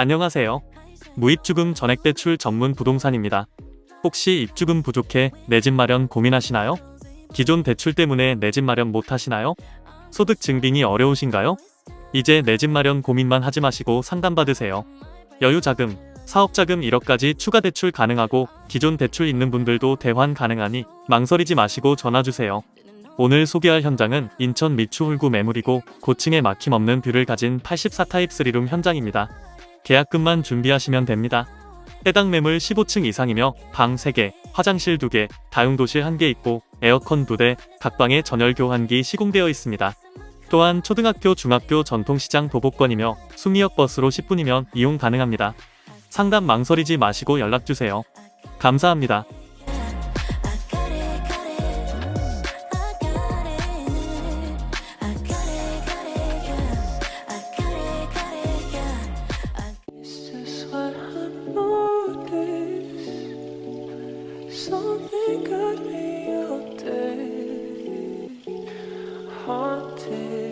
안녕하세요. 무입주금 전액대출 전문 부동산입니다. 혹시 입주금 부족해 내 집 마련 고민하시나요? 기존 대출 때문에 내 집 마련 못 하시나요? 소득 증빙이 어려우신가요? 이제 내 집 마련 고민만 하지 마시고 상담받으세요. 여유 자금, 사업 자금 1억까지 추가 대출 가능하고 기존 대출 있는 분들도 대환 가능하니 망설이지 마시고 전화 주세요. 오늘 소개할 현장은 인천 미추홀구 매물이고 고층에 막힘없는 뷰를 가진 84타입 3룸 현장입니다. 계약금만 준비하시면 됩니다. 해당 매물 15층 이상이며 방 3개, 화장실 2개, 다용도실 1개 있고 에어컨 2대, 각 방에 전열 교환기 시공되어 있습니다. 또한 초등학교, 중학교 전통시장 도보권이며 숭이역 버스로 10분이면 이용 가능합니다. 상담 망설이지 마시고 연락주세요. 감사합니다. Something me out there, haunted.